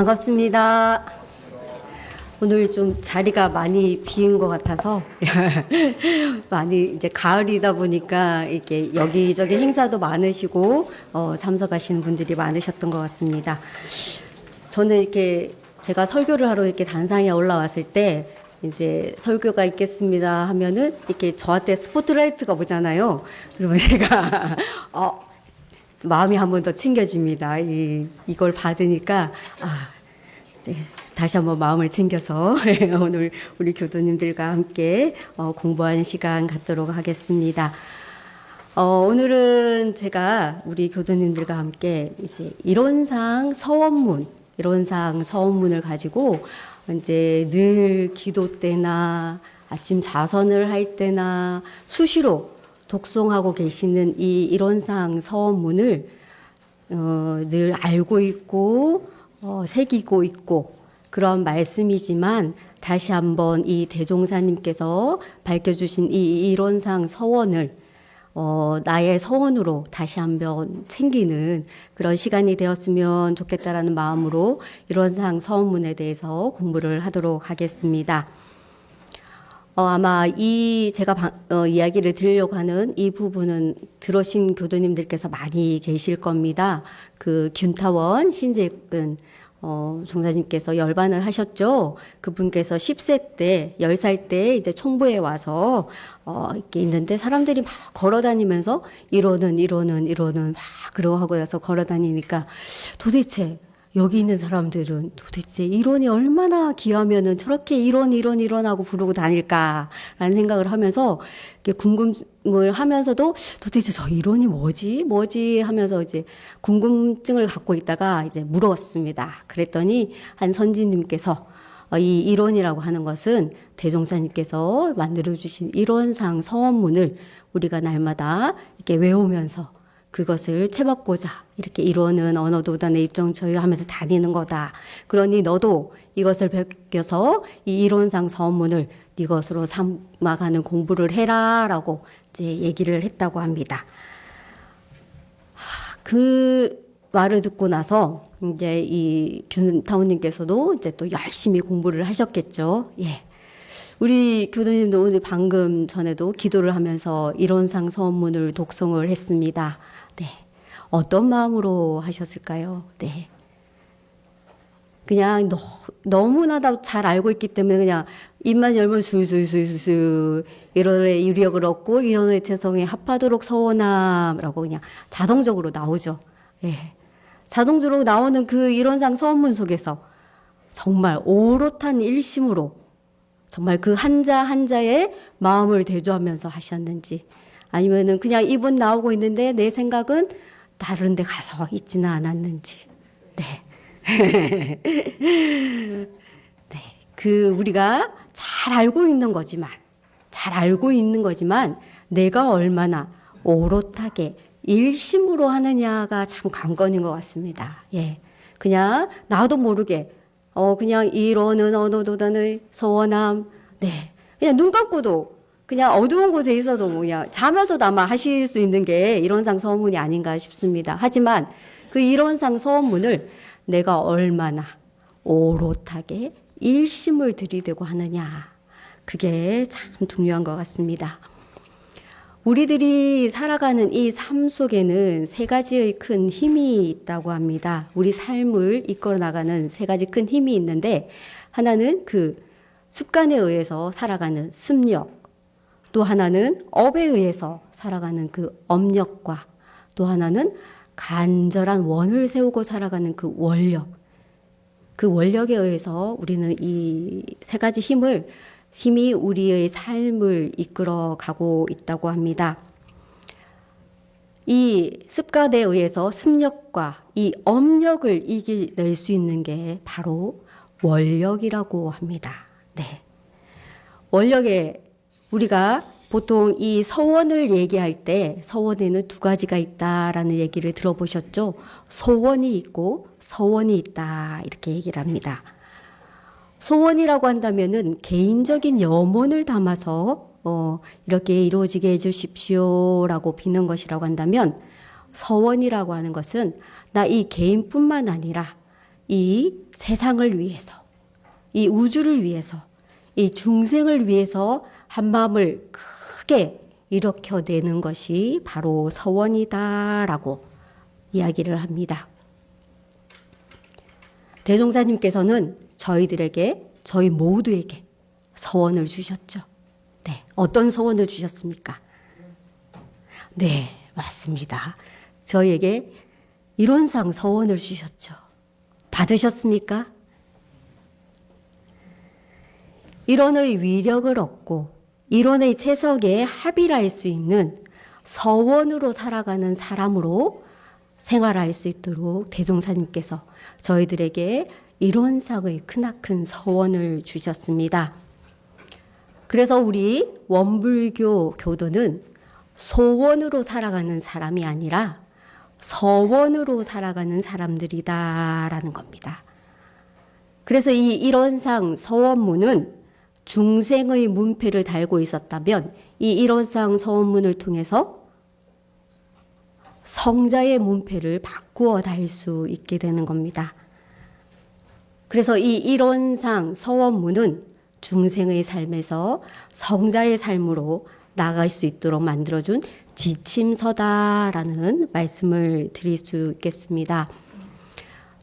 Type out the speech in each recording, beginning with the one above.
반갑습니다. 오늘 좀 자리가 많이 비인 것 같아서 많이 이제 가을이다 보니까 이렇게 여기저기 행사도 많으시고 어, 참석하시는 분들이 많으셨던 것 같습니다. 저는 이렇게 제가 설교를 하러 이렇게 단상에 올라왔을 때 이제 설교가 있겠습니다 하면은 이렇게 저한테 스포트라이트가 오잖아요. 그러면 제가 어 마음이 한 번 더 챙겨집니다. 이 이걸 받으니까 아 이제 다시 한번 마음을 챙겨서 오늘 우리 교도님들과 함께 어, 공부하는 시간 갖도록 하겠습니다. 어, 오늘은 제가 우리 교도님들과 함께 이제 이론상 서원문, 이론상 서원문을 가지고 이제 늘 기도 때나 아침 자선을 할 때나 수시로 독송하고 계시는 이 이론상 서원문을 어, 늘 알고 있고 어, 새기고 있고 그런 말씀이지만 다시 한번 이 대종사님께서 밝혀주신 이 이론상 서원을 어, 나의 서원으로 다시 한번 챙기는 그런 시간이 되었으면 좋겠다라는 마음으로 이론상 서원문에 대해서 공부를 하도록 하겠습니다. 어, 아마 이 제가 방- 어, 이야기를 드리려고 하는 이 부분은 들으신 교도님들께서 많이 계실 겁니다. 그 균타원 신재근 어, 종사님께서 열반을 하셨죠. 그분께서 10세 때, 10살 때 이제 총부에 와서 어, 이렇게 있는데 사람들이 막 걸어 다니면서 이러는 이러는 이러는 막 그러고 하고 나서 걸어 다니니까 도대체 여기 있는 사람들은 도대체 이론이 얼마나 귀하면은 저렇게 이론 이론 이론하고 부르고 다닐까라는 생각을 하면서 이렇게 궁금을 하면서도 도대체 저 이론이 뭐지 뭐지 하면서 이제 궁금증을 갖고 있다가 이제 물었습니다. 그랬더니 한 선지님께서 어, 이 이론이라고 하는 것은 대종사님께서 만들어 주신 이론상 서원문을 우리가 날마다 이렇게 외우면서 그것을 채받고자 이렇게 이론은 언어도단의 입정 저유하면서 다니는 거다. 그러니 너도 이것을 베껴서 이 이론상 서문을 네 것으로 삼아가는 공부를 해라라고 이제 얘기를 했다고 합니다. 하, 그 말을 듣고 나서 이제 이 균타우님께서도 이제 또 열심히 공부를 하셨겠죠. 예. 우리 교도님도 오늘 방금 전에도 기도를 하면서 이론상 서문을 독송을 했습니다. 네. 어떤 마음으로 하셨을까요? 네. 그냥 너, 너무나도 잘 알고 있기 때문에 그냥 입만 열면 술술술술 이론의 유력을 얻고 이론의 재성에 합하도록 서원함이라고 그냥 자동적으로 나오죠. 예. 자동적으로 나오는 그 이론상 서원문 속에서 정말 오롯한 일심으로 정말 그 한자 한자의 마음을 대조하면서 하셨는지 아니면은 그냥 입은 나오고 있는데 내 생각은 다른 데 가서 있지는 않았는지 네. 네. 그 우리가 잘 알고 있는 거지만 잘 알고 있는 거지만 내가 얼마나 오롯하게 일심으로 하느냐가 참 관건인 것 같습니다. 예. 그냥 나도 모르게 어 그냥 이론은 언어도단의 서원함 네 그냥 눈 감고도 그냥 어두운 곳에 있어도 뭐 그냥 자면서도 아마 하실 수 있는 게 이론상 서문이 아닌가 싶습니다. 하지만 그 이론상 서문을 내가 얼마나 오롯하게 일심을 들이대고 하느냐 그게 참 중요한 것 같습니다. 우리들이 살아가는 이 삶 속에는 세 가지의 큰 힘이 있다고 합니다. 우리 삶을 이끌어 나가는 세 가지 큰 힘이 있는데 하나는 그 습관에 의해서 살아가는 습력, 또 하나는 업에 의해서 살아가는 그 업력과 또 하나는 간절한 원을 세우고 살아가는 그 원력. 그 원력에 의해서 우리는 이 세 가지 힘을 힘이 우리의 삶을 이끌어 가고 있다고 합니다. 이 습관에 의해서 습력과 이 업력을 이겨낼 수 있는 게 바로 원력이라고 합니다. 네. 원력에 우리가 보통 이 서원을 얘기할 때 서원에는 두 가지가 있다라는 얘기를 들어보셨죠? 소원이 있고 서원이 있다 이렇게 얘기를 합니다. 소원이라고 한다면은 개인적인 염원을 담아서 어, 이렇게 이루어지게 해주십시오라고 비는 것이라고 한다면 서원이라고 하는 것은 나 이 개인뿐만 아니라 이 세상을 위해서, 이 우주를 위해서, 이 중생을 위해서 한 마음을 크게 일으켜내는 것이 바로 서원이다라고 이야기를 합니다. 대종사님께서는 저희들에게, 저희 모두에게 서원을 주셨죠. 네. 어떤 서원을 주셨습니까? 네, 맞습니다. 저희에게 이론상 서원을 주셨죠. 받으셨습니까? 이론의 위력을 얻고 이론의 채석에 합의할 수 있는 서원으로 살아가는 사람으로 생활할 수 있도록 대종사님께서 저희들에게 이론상의 크나큰 서원을 주셨습니다. 그래서 우리 원불교 교도는 소원으로 살아가는 사람이 아니라 서원으로 살아가는 사람들이다라는 겁니다. 그래서 이 일원상 서원문은 중생의 문패를 달고 있었다면 이 일원상 서원문을 통해서 성자의 문패를 바꾸어 달 수 있게 되는 겁니다. 그래서 이 일원상 서원문은 중생의 삶에서 성자의 삶으로 나갈 수 있도록 만들어준 지침서다라는 말씀을 드릴 수 있겠습니다.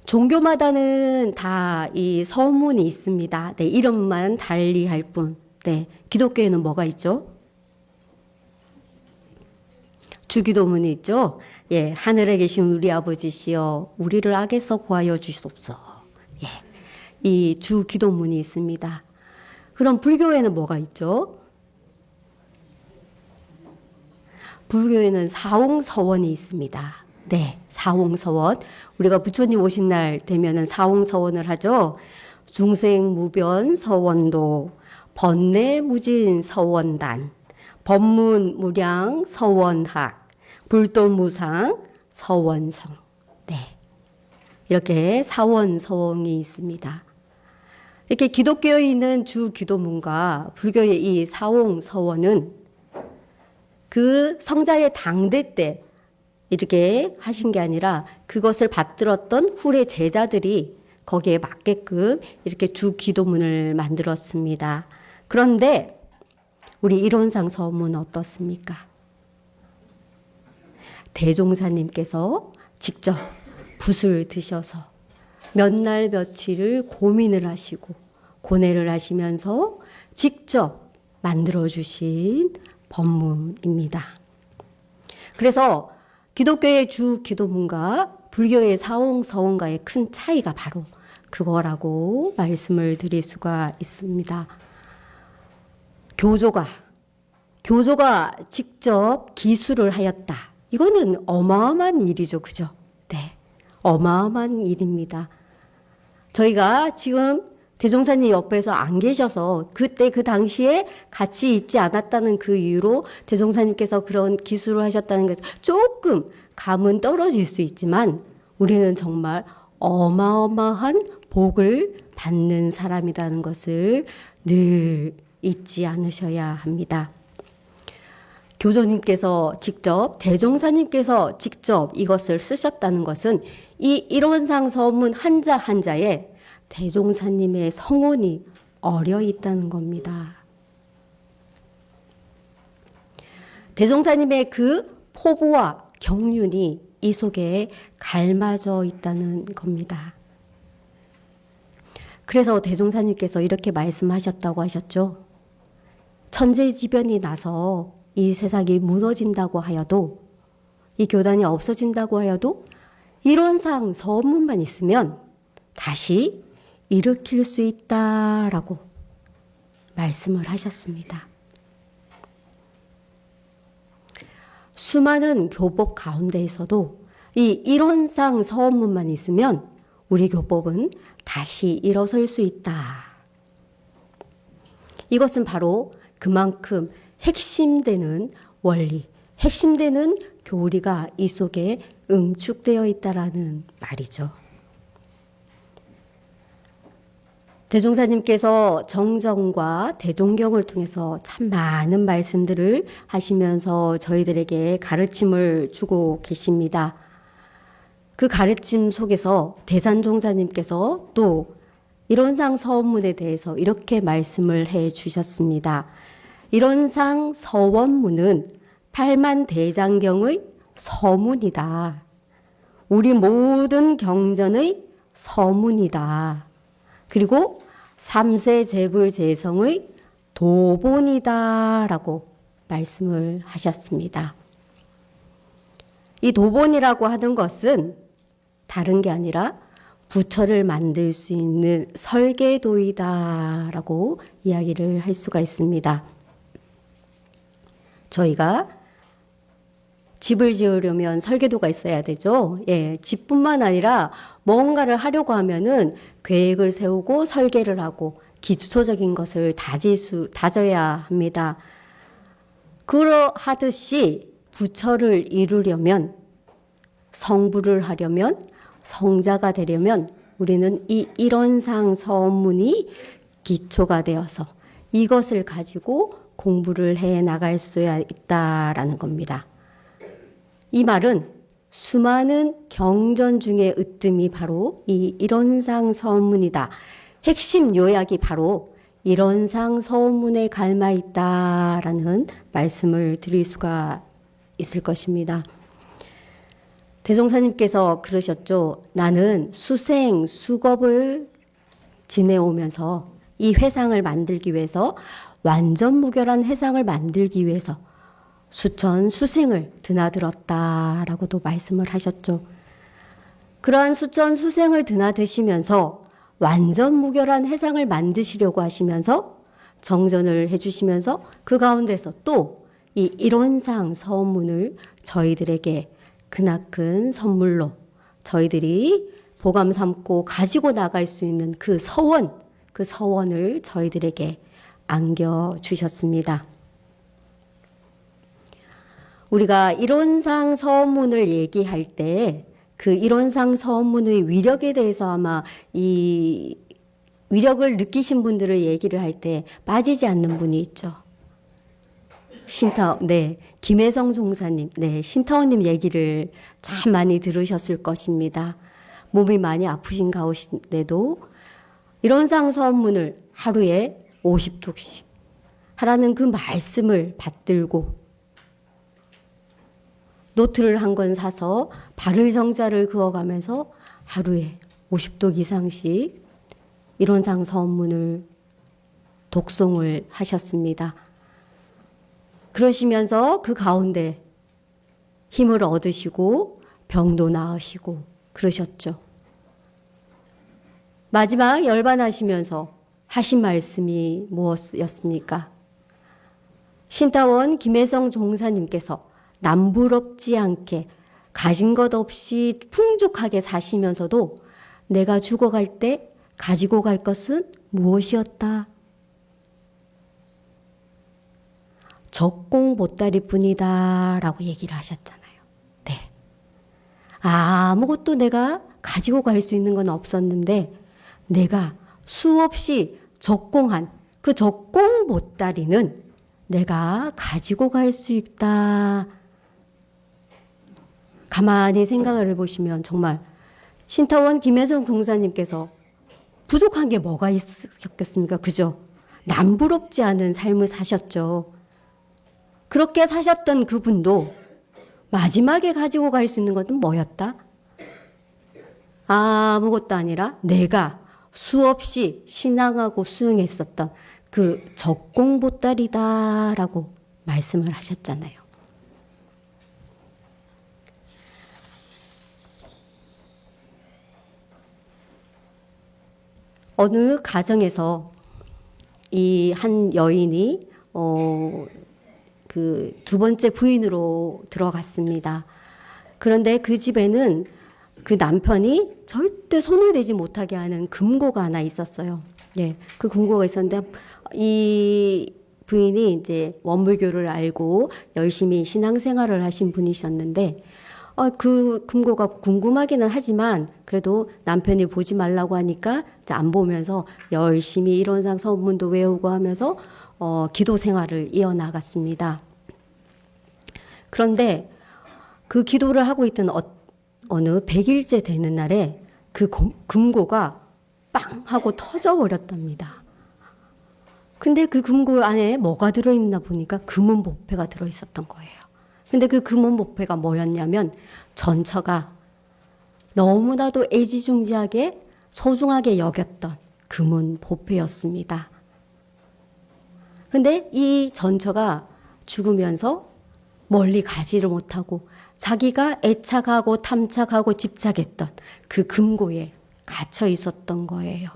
종교마다는 다 이 서문이 있습니다. 네, 이름만 달리 할 뿐. 네, 기독교에는 뭐가 있죠? 주기도문이 있죠. 예, 하늘에 계신 우리 아버지시여, 우리를 악에서 구하여 주시옵소서. 예, 이 주기도문이 있습니다. 그럼 불교에는 뭐가 있죠? 불교에는 사홍서원이 있습니다. 네, 사홍서원. 우리가 부처님 오신 날 되면은 사홍서원을 하죠. 중생 무변 서원도, 번뇌 무진 서원단, 법문 무량 서원학, 불도 무상 서원성. 네. 이렇게 사원서원이 있습니다. 이렇게 기독교에 있는 주 기도문과 불교의 이 사홍 서원은 그 성자의 당대 때 이렇게 하신 게 아니라 그것을 받들었던 후래 제자들이 거기에 맞게끔 이렇게 주 기도문을 만들었습니다. 그런데 우리 이론상 서문은 어떻습니까? 대종사님께서 직접 붓을 드셔서 몇 날 며칠을 고민을 하시고 고뇌를 하시면서 직접 만들어 주신 법문입니다. 그래서 기독교의 주 기도문과 불교의 사홍서원과의 큰 차이가 바로 그거라고 말씀을 드릴 수가 있습니다. 교조가 교조가 직접 기술을 하였다. 이거는 어마어마한 일이죠. 그죠? 네. 어마어마한 일입니다. 저희가 지금 대종사님 옆에서 안 계셔서 그때 그 당시에 같이 있지 않았다는 그 이유로 대종사님께서 그런 기술을 하셨다는 것에 조금 감은 떨어질 수 있지만 우리는 정말 어마어마한 복을 받는 사람이라는 것을 늘 잊지 않으셔야 합니다. 교조님께서 직접 대종사님께서 직접 이것을 쓰셨다는 것은 이 일원상 서문 한자 한자에 대종사님의 성원이 어려 있다는 겁니다. 대종사님의 그 포부와 경륜이 이 속에 갈맞어 있다는 겁니다. 그래서 대종사님께서 이렇게 말씀하셨다고 하셨죠. 천재지변이 나서 이 세상이 무너진다고 하여도 이 교단이 없어진다고 하여도 이론상 서문만 있으면 다시 일으킬 수 있다라고 말씀을 하셨습니다. 수많은 교법 가운데에서도 이 이론상 서원문만 있으면 우리 교법은 다시 일어설 수 있다. 이것은 바로 그만큼 핵심되는 원리, 핵심되는 교리가 이 속에 응축되어 있다라는 말이죠. 대종사님께서 정정과 대종경을 통해서 참 많은 말씀들을 하시면서 저희들에게 가르침을 주고 계십니다. 그 가르침 속에서 대산종사님께서 또 이론상 서원문에 대해서 이렇게 말씀을 해 주셨습니다. 이론상 서원문은 팔만 대장경의 서문이다. 우리 모든 경전의 서문이다. 그리고 삼세 재불 재성의 도본이다라고 말씀을 하셨습니다. 이 도본이라고 하는 것은 다른 게 아니라 부처를 만들 수 있는 설계도이다라고 이야기를 할 수가 있습니다. 저희가 집을 지으려면 설계도가 있어야 되죠. 예, 집뿐만 아니라 뭔가를 하려고 하면은 계획을 세우고 설계를 하고 기초적인 것을 다질 수, 다져야 합니다. 그러하듯이 부처를 이루려면 성부를 하려면 성자가 되려면 우리는 이 일원상 서문이 기초가 되어서 이것을 가지고 공부를 해 나갈 수야 있다라는 겁니다. 이 말은 수많은 경전 중의 으뜸이 바로 이 일원상 서문이다. 핵심 요약이 바로 일원상 서문에 갈마 있다라는 말씀을 드릴 수가 있을 것입니다. 대종사님께서 그러셨죠. 나는 수생, 수겁을 지내오면서 이 회상을 만들기 위해서 완전 무결한 회상을 만들기 위해서 수천 수생을 드나들었다라고도 말씀을 하셨죠. 그러한 수천 수생을 드나드시면서 완전 무결한 해상을 만드시려고 하시면서 정전을 해주시면서 그 가운데서 또이 일원상 서문을 저희들에게 그나큰 선물로 저희들이 보감 삼고 가지고 나갈 수 있는 그 서원, 그 서원을 저희들에게 안겨 주셨습니다. 우리가 이론상 서문을 얘기할 때 그 이론상 서문의 위력에 대해서 아마 이 위력을 느끼신 분들을 얘기를 할 때 빠지지 않는 분이 있죠. 신타, 네. 김혜성 종사님, 네. 신타원님 얘기를 참 많이 들으셨을 것입니다. 몸이 많이 아프신 가운데도 이론상 서문을 하루에 50독씩 하라는 그 말씀을 받들고 노트를 한 권 사서 발을 정자를 그어가면서 하루에 50독 이상씩 이론상 서문을 독송을 하셨습니다. 그러시면서 그 가운데 힘을 얻으시고 병도 나으시고 그러셨죠. 마지막 열반하시면서 하신 말씀이 무엇이었습니까? 신타원 김혜성 종사님께서 남부럽지 않게 가진 것 없이 풍족하게 사시면서도 내가 죽어갈 때 가지고 갈 것은 무엇이었다? 적공 보따리 뿐이다. 라고 얘기를 하셨잖아요. 네. 아무것도 내가 가지고 갈 수 있는 건 없었는데 내가 수없이 적공한 그 적공 보따리는 내가 가지고 갈 수 있다. 가만히 생각을 해보시면 정말 신타원 김혜성 공사님께서 부족한 게 뭐가 있었겠습니까? 그죠? 남부럽지 않은 삶을 사셨죠. 그렇게 사셨던 그분도 마지막에 가지고 갈 수 있는 것은 뭐였다? 아무것도 아니라 내가 수없이 신앙하고 수용했었던 그 적공보따리다라고 말씀을 하셨잖아요. 어느 가정에서 이 한 여인이 어, 그 두 번째 부인으로 들어갔습니다. 그런데 그 집에는 그 남편이 절대 손을 대지 못하게 하는 금고가 하나 있었어요. 네, 그 금고가 있었는데 이 부인이 이제 원불교를 알고 열심히 신앙생활을 하신 분이셨는데 어, 그 금고가 궁금하기는 하지만 그래도 남편이 보지 말라고 하니까 안 보면서 열심히 이론상 서문도 외우고 하면서 어, 기도 생활을 이어나갔습니다. 그런데 그 기도를 하고 있던 어, 어느 100일째 되는 날에 그 금- 금고가 빵 하고 터져버렸답니다. 근데 그 금고 안에 뭐가 들어있나 보니까 금은 보패가 들어있었던 거예요. 근데 그 금은 보패가 뭐였냐면 전처가 너무나도 애지중지하게 소중하게 여겼던 금은 보패였습니다. 근데 이 전처가 죽으면서 멀리 가지를 못하고 자기가 애착하고 탐착하고 집착했던 그 금고에 갇혀 있었던 거예요.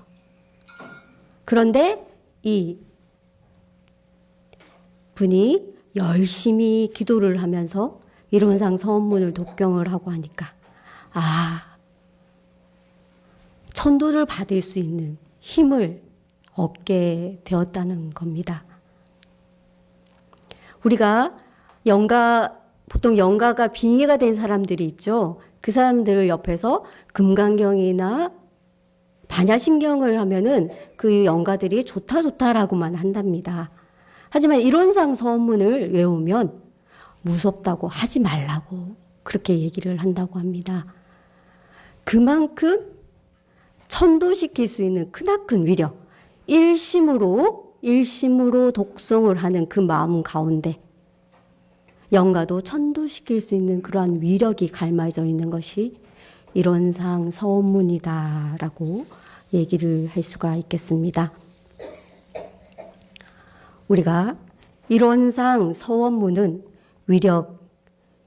그런데 이 분이 열심히 기도를 하면서 이론상 서원문을 독경을 하고 하니까 아 천도를 받을 수 있는 힘을 얻게 되었다는 겁니다. 우리가 영가 보통 영가가 빙의가 된 사람들이 있죠. 그 사람들을 옆에서 금강경이나 반야심경을 하면은 그 영가들이 좋다 좋다라고만 한답니다. 하지만 이론상 서문을 외우면 무섭다고 하지 말라고 그렇게 얘기를 한다고 합니다. 그만큼 천도시킬 수 있는 크나큰 위력, 일심으로 일심으로 독성을 하는 그 마음 가운데 영가도 천도시킬 수 있는 그러한 위력이 갈마져 있는 것이 이론상 서원문이다라고 얘기를 할 수가 있겠습니다. 우리가 이론상 서원문은 위력,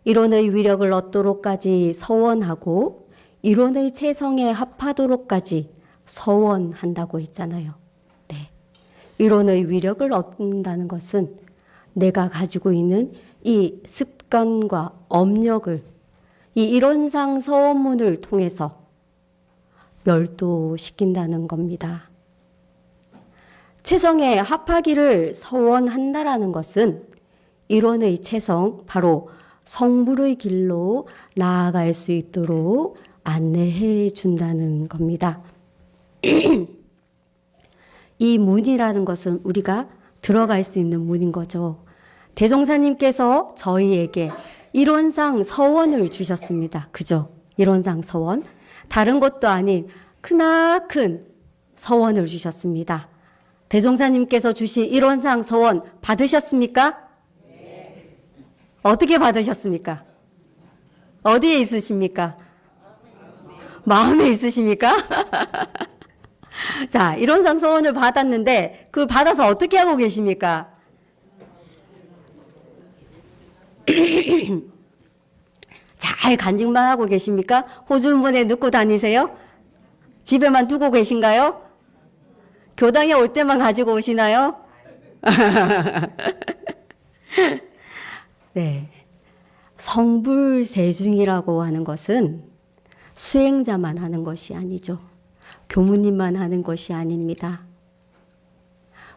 이론의 위력을 얻도록까지 서원하고 이론의 체성에 합하도록까지 서원한다고 했잖아요. 네. 이론의 위력을 얻는다는 것은 내가 가지고 있는 이 습관과 업력을 이 이론상 서원문을 통해서 멸도시킨다는 겁니다. 체성에 합하기를 서원한다라는 것은 이론의 체성, 바로 성불의 길로 나아갈 수 있도록 안내해 준다는 겁니다. 이 문이라는 것은 우리가 들어갈 수 있는 문인 거죠. 대종사님께서 저희에게 이론상 서원을 주셨습니다. 그죠? 이론상 서원. 다른 것도 아닌 크나큰 서원을 주셨습니다. 대종사님께서 주신 이론상 서원 받으셨습니까? 어떻게 받으셨습니까? 어디에 있으십니까? 마음에 있으십니까? 자, 이론상 서원을 받았는데 그 받아서 어떻게 하고 계십니까? 잘 간직만 하고 계십니까? 호주문에 넣고 다니세요? 집에만 두고 계신가요? 교당에 올 때만 가지고 오시나요? 네. 성불세중이라고 하는 것은 수행자만 하는 것이 아니죠. 교무님만 하는 것이 아닙니다.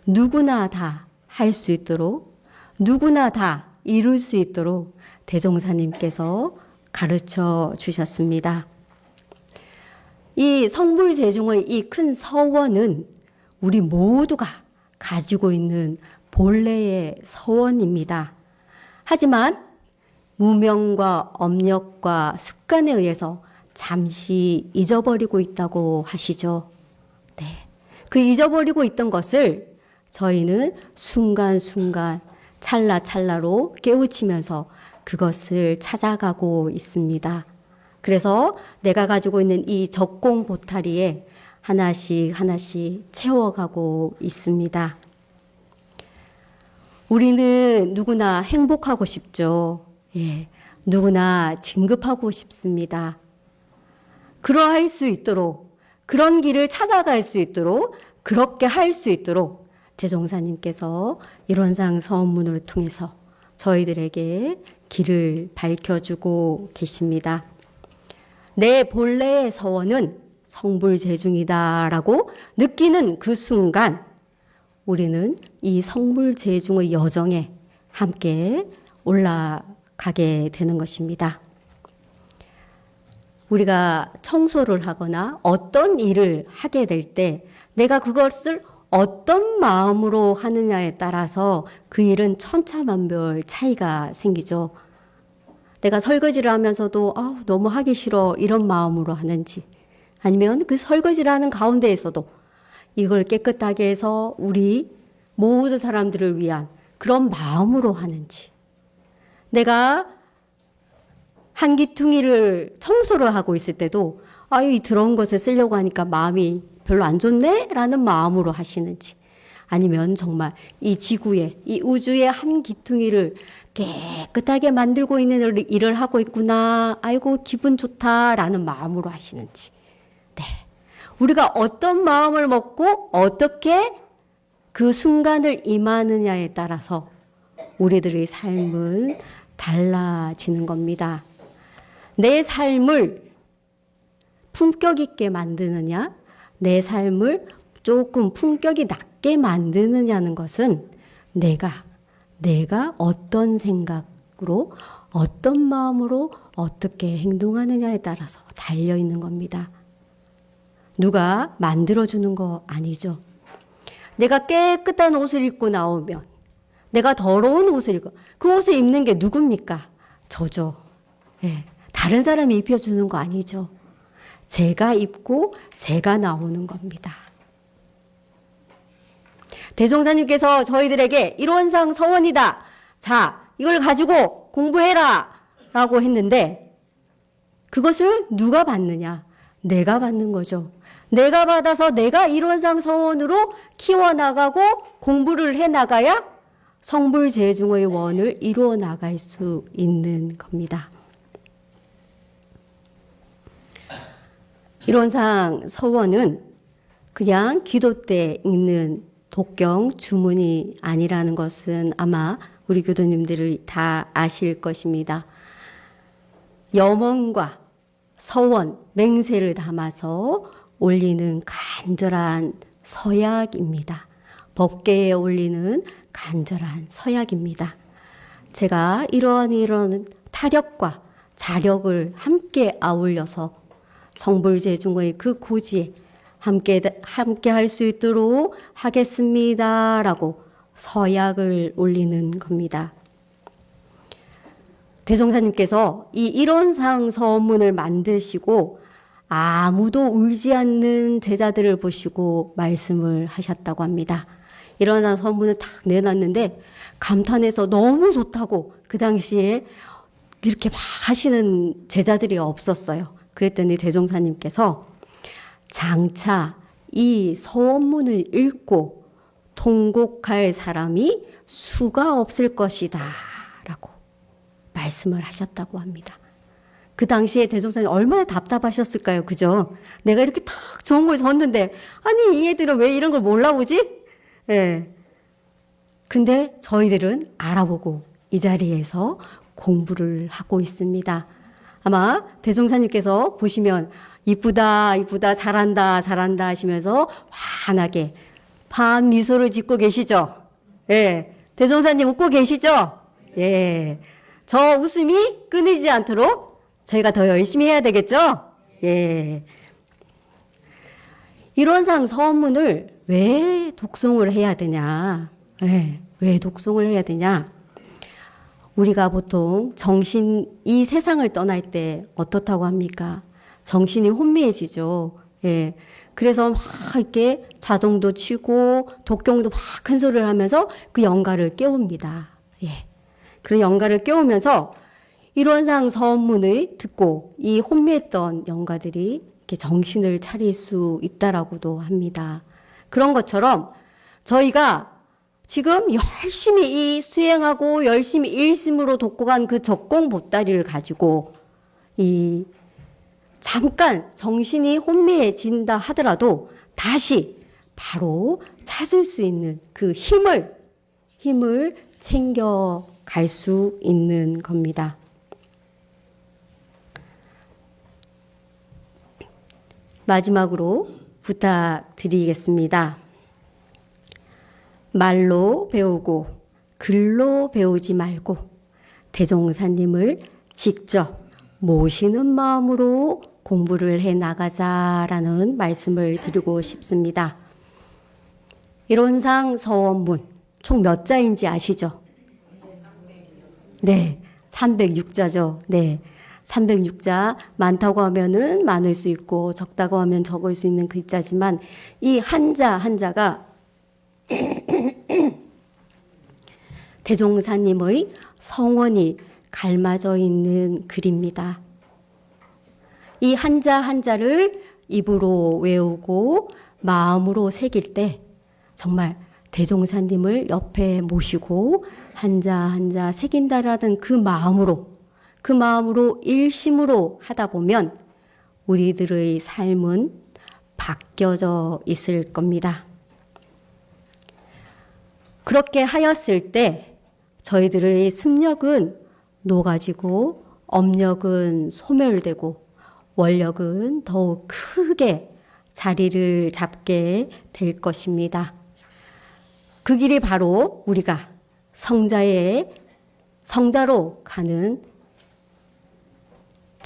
누구나 다 할 수 있도록, 누구나 다 이룰 수 있도록 대종사님께서 가르쳐 주셨습니다. 이 성불재중의 이 큰 서원은 우리 모두가 가지고 있는 본래의 서원입니다. 하지만 무명과 업력과 습관에 의해서 잠시 잊어버리고 있다고 하시죠. 네. 그 잊어버리고 있던 것을 저희는 순간순간 찰나찰나로 깨우치면서 그것을 찾아가고 있습니다. 그래서 내가 가지고 있는 이 적공 보타리에 하나씩 하나씩 채워가고 있습니다. 우리는 누구나 행복하고 싶죠. 예. 누구나 진급하고 싶습니다. 그러할 수 있도록, 그런 길을 찾아갈 수 있도록, 그렇게 할 수 있도록 대종사님께서 이론상 서문을 통해서 저희들에게 길을 밝혀주고 계십니다. 내 본래의 서원은 성불재중이다라고 느끼는 그 순간 우리는 이 성불재중의 여정에 함께 올라가게 되는 것입니다. 우리가 청소를 하거나 어떤 일을 하게 될 때 내가 그것을 어떤 마음으로 하느냐에 따라서 그 일은 천차만별 차이가 생기죠. 내가 설거지를 하면서도 아, 너무 하기 싫어 이런 마음으로 하는지 아니면 그 설거지를 하는 가운데에서도 이걸 깨끗하게 해서 우리 모든 사람들을 위한 그런 마음으로 하는지. 내가 한 기퉁이를 청소를 하고 있을 때도 아유 이 더러운 것에 쓰려고 하니까 마음이 별로 안 좋네 라는 마음으로 하시는지. 아니면 정말 이 지구에 이 우주의 한 기퉁이를 깨끗하게 만들고 있는 일- 일을 하고 있구나. 아이고 기분 좋다라는 마음으로 하시는지 네 우리가 어떤 마음을 먹고 어떻게 그 순간을 임하느냐에 따라서 우리들의 삶은 달라지는 겁니다. 내 삶을 품격 있게 만드느냐, 내 삶을 조금 품격이 낮게 만드느냐는 것은 내가, 내가 어떤 생각으로, 어떤 마음으로 어떻게 행동하느냐에 따라서 달려 있는 겁니다. 누가 만들어주는 거 아니죠. 내가 깨끗한 옷을 입고 나오면 내가 더러운 옷을 입고 그 옷을 입는 게 누굽니까? 저죠. 예. 다른 사람이 입혀주는 거 아니죠. 제가 입고 제가 나오는 겁니다. 대종사님께서 저희들에게 일원상 서원이다. 자, 이걸 가지고 공부해라. 라고 했는데 그것을 누가 받느냐? 내가 받는 거죠. 내가 받아서 내가 일원상 서원으로 키워나가고 공부를 해나가야 성불 재중의 원을 이루어 나갈 수 있는 겁니다. 일원상 서원은 그냥 기도 때 읽는 독경 주문이 아니라는 것은 아마 우리 교도님들이 다 아실 것입니다. 염원과 서원, 맹세를 담아서 올리는 간절한 서약입니다. 법계에 올리는 간절한 서약입니다. 제가 이런 이런 타력과 자력을 함께 아울려서 성불재중의 그 고지에 함께 함께 할 수 있도록 하겠습니다라고 서약을 올리는 겁니다. 대종사님께서 이 일원상 서문을 만드시고 아무도 울지 않는 제자들을 보시고 말씀을 하셨다고 합니다. 일어나 서문을 탁 내놨는데 감탄해서 너무 좋다고 그 당시에 이렇게 막 하시는 제자들이 없었어요. 그랬더니 대종사님께서 장차 이 서원문을 읽고 통곡할 사람이 수가 없을 것이다. 라고 말씀을 하셨다고 합니다. 그 당시에 대종사님 얼마나 답답하셨을까요? 그죠? 내가 이렇게 탁 좋은 걸 줬는데, 아니, 이 애들은 왜 이런 걸 몰라보지? 예. 근데 저희들은 알아보고 이 자리에서 공부를 하고 있습니다. 아마 대종사님께서 보시면 이쁘다, 이쁘다, 잘한다, 잘한다 하시면서 환하게 반 미소를 짓고 계시죠? 예. 대종사님 웃고 계시죠? 예. 저 웃음이 끊이지 않도록 저희가 더 열심히 해야 되겠죠? 예. 일원상 서문을 왜 독송을 해야 되냐? 예. 왜 독송을 해야 되냐? 우리가 보통 정신, 이 세상을 떠날 때 어떻다고 합니까? 정신이 혼미해지죠. 예. 그래서 막 이렇게 자동도 치고 독경도 막 큰 소리를 하면서 그 영가를 깨웁니다. 예. 그런 영가를 깨우면서 일원상 서문을 듣고 이 혼미했던 영가들이 이렇게 정신을 차릴 수 있다라고도 합니다. 그런 것처럼 저희가 지금 열심히 이 수행하고 열심히 일심으로 돕고 간 그 적공 보따리를 가지고 이 잠깐 정신이 혼미해진다 하더라도 다시 바로 찾을 수 있는 그 힘을 힘을 챙겨 갈 수 있는 겁니다. 마지막으로 부탁드리겠습니다. 말로 배우고 글로 배우지 말고 대종사님을 직접 모시는 마음으로 공부를 해 나가자라는 말씀을 드리고 싶습니다. 일원상 서원문 총 몇 자인지 아시죠? 네. 306자죠. 네. 306자 많다고 하면은 많을 수 있고 적다고 하면 적을 수 있는 글자지만 이 한자 한자가 대종사님의 성원이 갈마져 있는 글입니다. 이 한자 한자를 입으로 외우고 마음으로 새길 때 정말 대종사님을 옆에 모시고 한자 한자 새긴다라는 그 마음으로 그 마음으로 일심으로 하다 보면 우리들의 삶은 바뀌어져 있을 겁니다. 그렇게 하였을 때 저희들의 습력은 녹아지고 업력은 소멸되고 원력은 더욱 크게 자리를 잡게 될 것입니다. 그 길이 바로 우리가 성자의 성자로 가는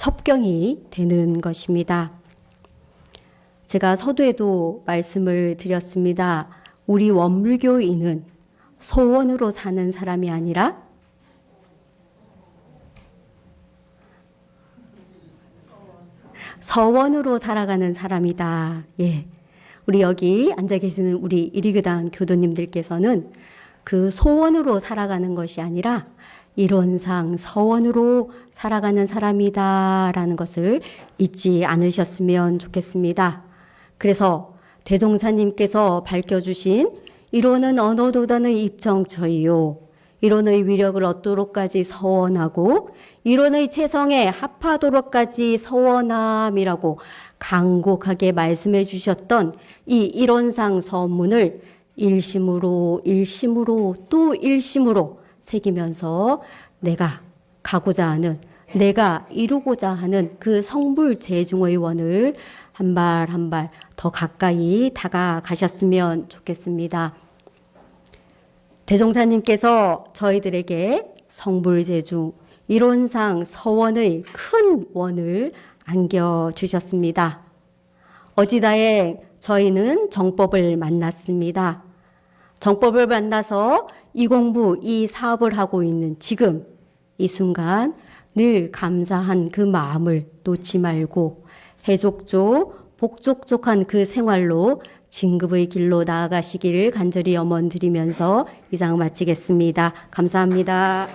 첩경이 되는 것입니다. 제가 서두에도 말씀을 드렸습니다. 우리 원불교인은 소원으로 사는 사람이 아니라 서원으로 살아가는 사람이다. 예. 우리 여기 앉아 계시는 우리 이리교단 교도님들께서는 그 소원으로 살아가는 것이 아니라 이론상 서원으로 살아가는 사람이다라는 것을 잊지 않으셨으면 좋겠습니다. 그래서 대종사님께서 밝혀주신 이론은 언어도다는 입정처이요. 이론의 위력을 얻도록까지 서원하고 이론의 체성에 합하도록까지 서원함이라고 강곡하게 말씀해 주셨던 이 이론상 서문을 일심으로 일심으로 또 일심으로 새기면서 내가 가고자 하는 내가 이루고자 하는 그 성불 재중의 원을 한 발 한 발 더 가까이 다가가셨으면 좋겠습니다. 대종사님께서 저희들에게 성불 재중 이론상 서원의 큰 원을 안겨 주셨습니다. 어지다행 저희는 정법을 만났습니다. 정법을 만나서 이 공부, 이 사업을 하고 있는 지금 이 순간 늘 감사한 그 마음을 놓지 말고 해족족, 복족족한 그 생활로 진급의 길로 나아가시기를 간절히 염원드리면서 이상 마치겠습니다. 감사합니다.